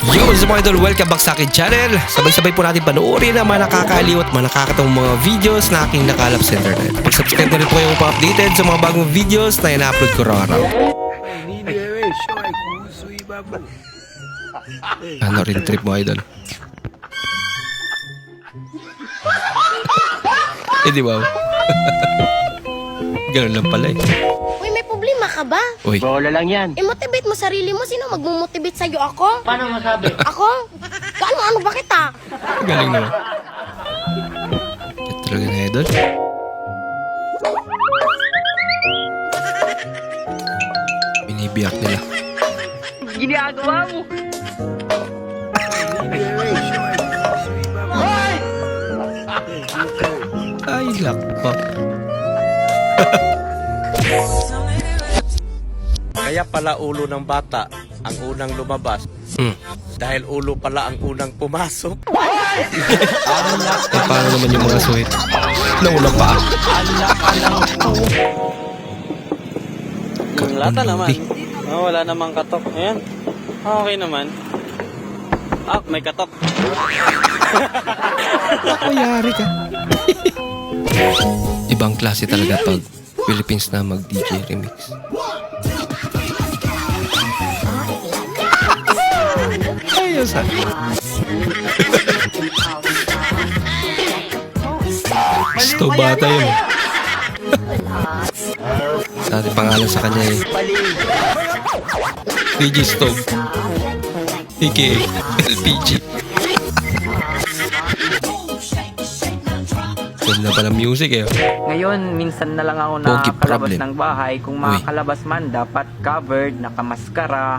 Yo, sa mga idol, welcome back sa akin channel. Sabay-sabay po natin panoorin ang mga nakakaliw at mga nakakatawang mga videos na aking nakalap sa internet. Pag-subscribe na rin po kayo pa updated sa mga bagong videos na ina-upload ko araw. Nini wewe shoy kuhusu hii babu. Ano rin trip mo, idol? eh, di ba? Ganun lang pala eh. Ka ba? Uy, Bola lang yan. I-motivate mo sarili mo. Sino magmumotivate sa'yo? Ako? Paano masabi? Ako? Ano, ano ba kita? galing naman. Ito talaga na, idol. Binibiyak nila. Ginagawa mo. Babu. Ay, lakpa. Kaya pala ulo ng bata ang unang lumabas Hmm. dahil ulo pala ang unang pumasok. Eh, paano naman yung mga suhit? Nauna pa. Yung lata naman. Oh, wala namang katok. Ayan. Ah, Okay naman. Ah, may katok. Mayari ka. Ibang klase talaga pag Philippines na mag-DJ remix. Ah. Gusto bata yun. ating pangalan sa kanya eh. DJ Stove. AKA LPG. Ganda pala music eh. Ngayon, minsan na lang ako Pogi nakakalabas problem. ng bahay. Kung makakalabas man, dapat covered, nakamaskara.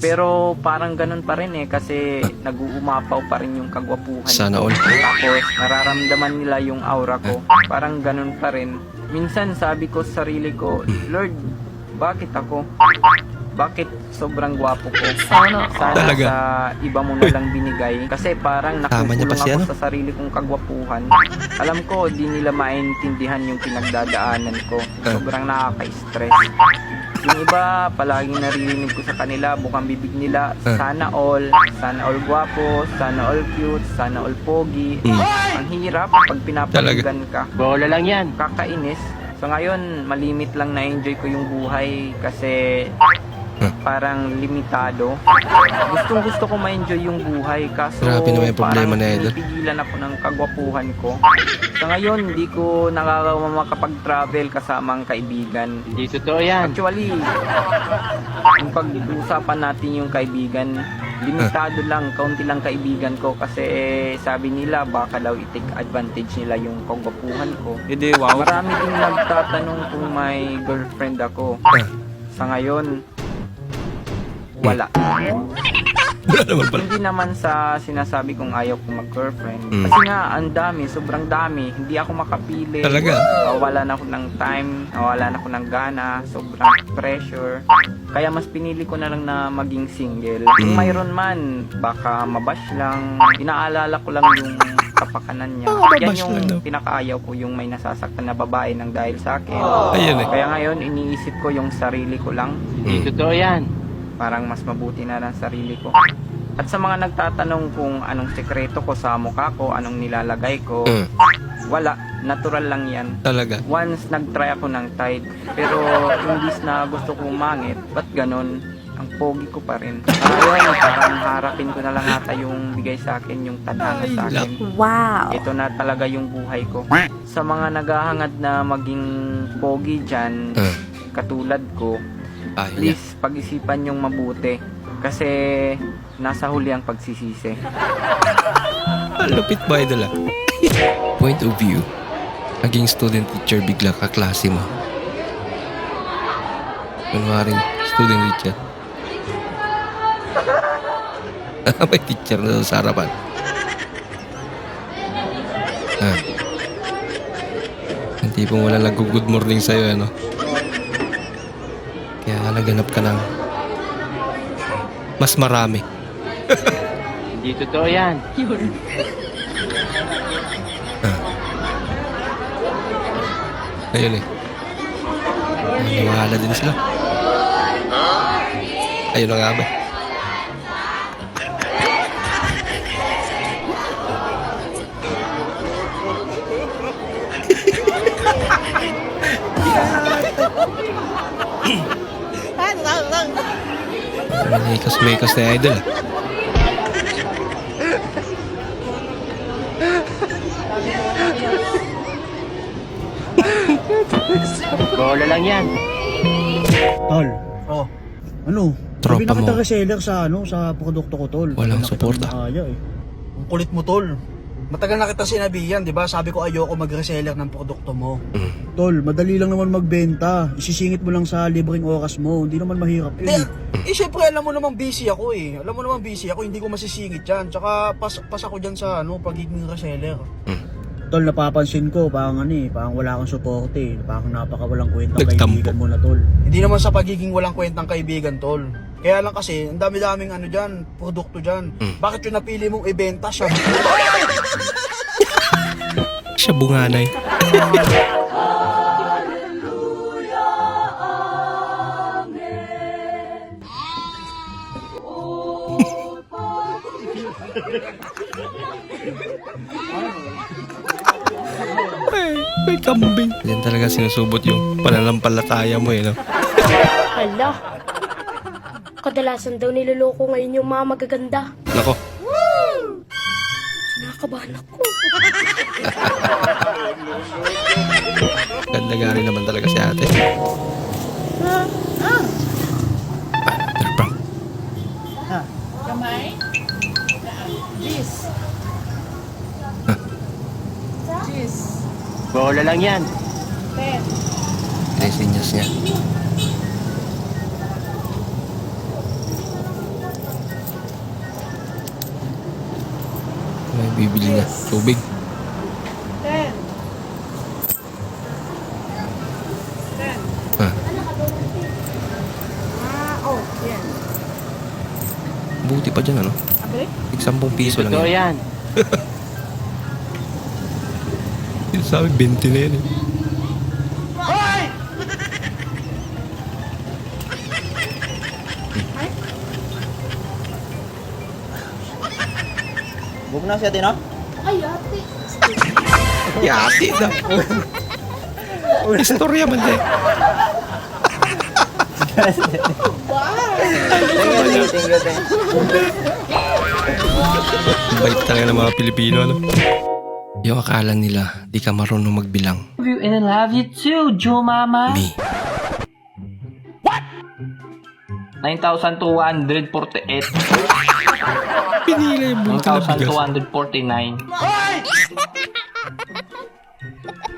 Pero parang ganun pa rin eh, kasi nag-uumapaw pa rin yung kagwapuhan Sana all. Tapos, nararamdaman nila yung aura ko. Parang ganun pa rin. Minsan, sabi ko sa sarili ko, Lord, bakit ako? Bakit sobrang gwapo ko? Sana, sana Talaga? sa iba mo na lang binigay. Kasi parang Tama niya pa nakukulong si ako ano? sa sarili kong kagwapuhan. Alam ko, di nila maintindihan yung pinagdadaanan ko. Ah. Sobrang nakaka-stress. Yung iba, palaging naririnig ko sa kanila, bukang bibig nila, Ah. sana all, sana all gwapo, sana all cute, sana all pogi. Mm. Ang hirap pag pinapaligan ka. Bola lang yan. Kakainis. So ngayon, malimit lang na-enjoy ko yung buhay kasi. Parang limitado. Gustong gusto ko ma-enjoy yung buhay kaso Grabe naman yung problema parang ni Idol. pinipigilan ako ng kagwapuhan ko. Sa ngayon, hindi ko nakakawa makapag-travel kasama ang kaibigan. Hindi totoo yan. Actually, yung pag-usapan natin yung kaibigan, limitado lang, kaunti lang kaibigan ko kasi sabi nila baka daw i-take advantage nila yung kagwapuhan ko. Hindi, wow. Marami din nagtatanong kung may girlfriend ako. Ah. Sa ngayon, wala. Wala naman pala. Hindi naman sa sinasabi kong ayaw kong mag-girlfriend. Mm. Kasi nga, ang dami, sobrang dami. Hindi ako makapili. Talaga? Wala na ako ng time, wala na ako ng gana, sobrang pressure. Kaya mas pinili ko na lang na maging single. Kung Mm. mayroon man, baka mabash lang. Inaalala ko lang yung kapakanan niya. Oh, Yan yung lang daw. pinakaayaw ko, yung may nasasaktan na babae ng dahil sa akin. Ayun eh. Kaya ngayon, iniisip ko yung sarili ko lang. Hindi totoo yan. Parang mas mabuti na lang sarili ko. At sa mga nagtatanong kung anong sekreto ko sa mukha ko, anong nilalagay ko, Mm. wala. Natural lang yan. Talaga. Once nag-try ako ng Tide, pero imbis na gusto ko umangit, ba't ganon? Ang pogi ko pa rin. Ayun, parang harapin ko na lang ata yung bigay sa akin, yung tadhana sa akin. Wow. Ito na talaga yung buhay ko. Sa mga naghahangad na maging pogi dyan, Ah. katulad ko, Ay, yeah. please pag-isipan yung mabuti. Kasi nasa huli ang pagsisisi. Ang lupit ba idol ah? Point of view. Naging student teacher bigla kaklase mo. Kunwaring student teacher. May teacher na sa harapan. Ah. Ang tipong wala lang good morning sa'yo, ano? naghanap ka ng mas marami. Hindi totoo yan. ah. Ayun eh. Maniwala din sila. Ayun na nga ba. Yeah. Mekos-mekos na idol. Bola lang yan. Tol. Oh. Ano? Tropa Sabi na kita mo. reseller sa ano sa produkto ko tol. Walang Sabi suporta. eh. Ang kulit mo tol. Matagal na kita sinabihan, di ba? Sabi ko ayoko mag-reseller ng produkto mo. Mm. Tol, madali lang naman magbenta. Isisingit mo lang sa libreng oras mo. Hindi naman mahirap yun. Eh, syempre alam mo naman busy ako eh. Alam mo naman busy ako, hindi ko masisingit yan. Tsaka pas, pas ako dyan sa ano, pagiging reseller. Tol, napapansin ko, parang ano eh, parang wala kang suporte eh. Parang napakawalang kwentang Nagtampo. kaibigan mo na, tol. Hindi naman sa pagiging walang kwentang kaibigan, tol. Kaya lang kasi, ang dami-daming ano dyan, produkto dyan. Bakit yung napili mong ibenta siya? Siya bunganay. Ay, may kambing. Yan talaga sinusubot yung pananampalataya mo eh, no? Hala. Kadalasan daw niloloko ngayon yung mga magaganda. Nako, Nakakabahan ako. ganda nga rin naman talaga si ate. Ah, prank. Bola lang yan. Resinyas niya. May bibili na. Tubig. Ah. Buti pa dyan, ano? Tig 10 piso lang yan. yan. Sabi, 20 na yan eh. Huwag na siya din, no? Ay, ate. Yati na. Istorya man din. Bait talaga ng mga Pilipino, ano? Yung akala nila, di ka marunong magbilang. you and I love you too, Joe Mama. Me. 9,248. Pinila yung buong kalabigas. 9,249.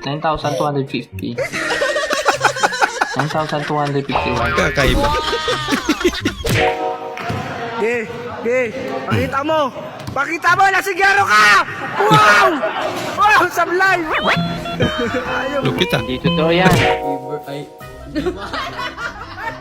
9,250. 9,251. Kakaiba. Ge, ge, pakita mo! Pakita mo na sigaro ka! Wow! Wow, sablay! Lupit ah. Hindi totoo yan.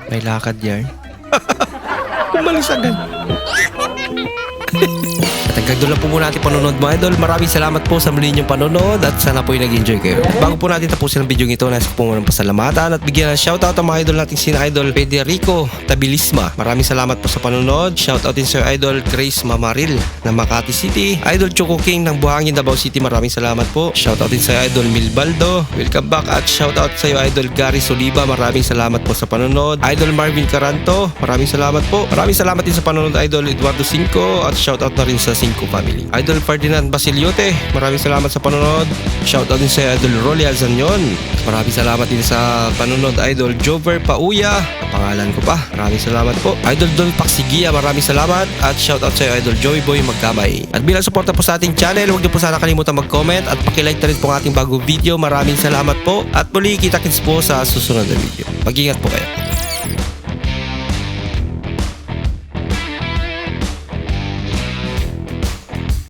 May lakad yan. Umalis agad. At hanggang doon lang po muna ating panonood mga idol. Maraming salamat po sa muli niyong panonood at sana po ay nag-enjoy kayo. Bago po natin tapusin ang video ito, nais po muna pasalamatan at bigyan ng shoutout ang mga idol nating sina idol Federico Tabilisma. Maraming salamat po sa panonood. Shoutout din sa idol Grace Mamaril ng Makati City. Idol Choco King ng Buhangin, Davao City. Maraming salamat po. Shoutout din sa idol Milbaldo. Welcome back at shoutout sa iyo idol Gary Soliba. Maraming salamat po sa panonood. Idol Marvin Caranto. Maraming salamat po. Maraming salamat din sa panonood idol Eduardo Cinco at shoutout na rin sa Cinco family. Idol Ferdinand Basiliote. Maraming salamat sa panonood. Shoutout din sa idol Rolly Alzanion. Maraming salamat din sa panonood idol Jover Pauya. Ang pangalan ko pa. Maraming salamat po. Idol Don Paksigia. Maraming salamat at shoutout sa idol Joey Boy Magkamay. At bilang suporta po sa ating channel, huwag niyo po sana kalimutan mag-comment at pakilike na rin po ang ating bagong video. Maraming salamat po at muli kita-kits po sa susunod na video. Mag-ingat po kayo.